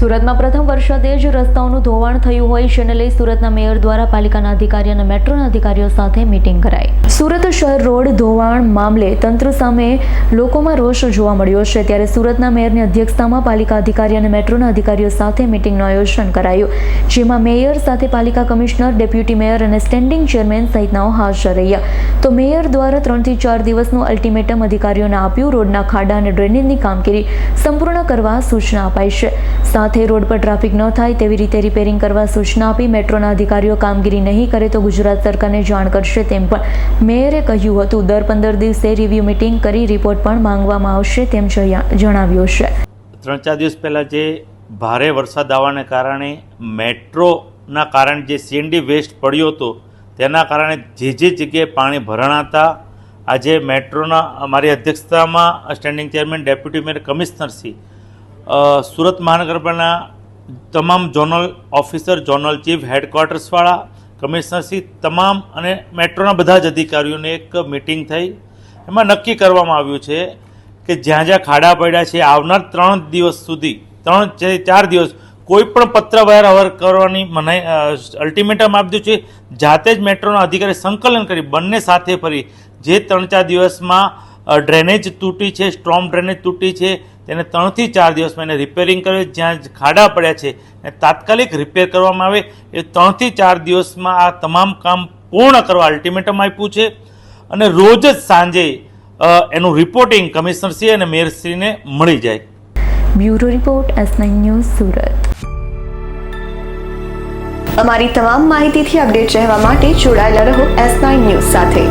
સુરતમાં પ્રથમ વરસાદે જ રસ્તાઓનું ધોવાણ થયું હોય જેને લઈ સુરતના મેયર દ્વારા પાલિકાના અધિકારી અને મેટ્રોના અધિકારીઓ સાથે મિટિંગ કરાઈ. સુરત શહેર રોડ ધોવાણ મામલે તંત્ર સામે લોકોમાં રોષ જોવા મળ્યો છે. ત્યારે સુરતના મેયરની અધ્યક્ષતામાં પાલિકા અધિકારી અને મેટ્રોના અધિકારીઓ સાથે મિટિંગનું આયોજન કરાયું, જેમાં મેયર સાથે પાલિકા કમિશનર, ડેપ્યુટી મેયર અને સ્ટેન્ડિંગ ચેરમેન સહિતનાઓ હાજર રહ્યા. તો મેયર દ્વારા ત્રણથી ચાર દિવસનું અલ્ટિમેટમ અધિકારીઓને આપ્યું, રોડના ખાડા અને ડ્રેનેજની કામગીરી સંપૂર્ણ કરવા સૂચના અપાઈ છે. સાથે રોડ પર ટ્રાફિક ન થાય તેવી રીતે રિપેરિંગ કરવા સૂચના આપી મેટ્રોના અધિકારીઓ કામગીરી નહીં કરે તો ગુજરાત સરકારને જાણ કરશે તેમ પણ મેયરે કહ્યું હતું. દર પંદર દિવસે રિવ્યૂ મિટિંગ કરી રિપોર્ટ પણ માંગવામાં આવશે તેમ જણાવ્યું છે. ત્રણ ચાર દિવસ પહેલાં જે ભારે વરસાદ આવવાને કારણે મેટ્રોના કારણે જે સીએનડી વેસ્ટ પડ્યો હતો, તેના કારણે જે જે જગ્યાએ પાણી ભરણાતા આજે મેટ્રોના અમારી અધ્યક્ષતામાં સ્ટેન્ડિંગ ચેરમેન ડેપ્યુટી મેયર કમિશનરશ્રી સુરત મહાનગરપાલિકાના તમામ ઝોનલ ઓફિસર, ઝોનલ ચીફ, હેડક્વાર્ટર્સવાળા કમિશનરશ્રી તમામ અને મેટ્રોના બધા જ અધિકારીઓની એક મિટિંગ થઈ. એમાં નક્કી કરવામાં આવ્યું છે કે જ્યાં જ્યાં ખાડા પડ્યા છે, આવનાર ત્રણ દિવસ સુધી, ત્રણ ચાર દિવસ, કોઈ પણ પત્ર વહેર અવર કરવાની મનાઈ અલ્ટિમેટમ આપી દીધું છે. જાતે જ મેટ્રોના અધિકારી સંકલન કરી, બંને સાથે ફરી, જે ત્રણ ચાર દિવસમાં ડ્રેનેજ તૂટી છે સ્ટ્રોમ ડ્રેનેજ તૂટી છે તેને ત્રણથી ચાર દિવસમાં એને રિપેરિંગ કરે, જ્યાં ખાડા પડ્યા છે એને તાત્કાલિક રિપેર કરવામાં આવે, એ ત્રણથી ચાર દિવસમાં આ તમામ કામ પૂર્ણ કરવા અલ્ટિમેટમ આપ્યું છે. અને રોજ જ સાંજે એનું રિપોર્ટિંગ કમિશનરશ્રી અને મેયરશ્રીને મળી જાય. Bureau report S news Surat. અમારી તમામ માહિતીથી અપડેટ રહેવા માટે જોડાયેલા રહો એસ ન્યૂઝ સાથે.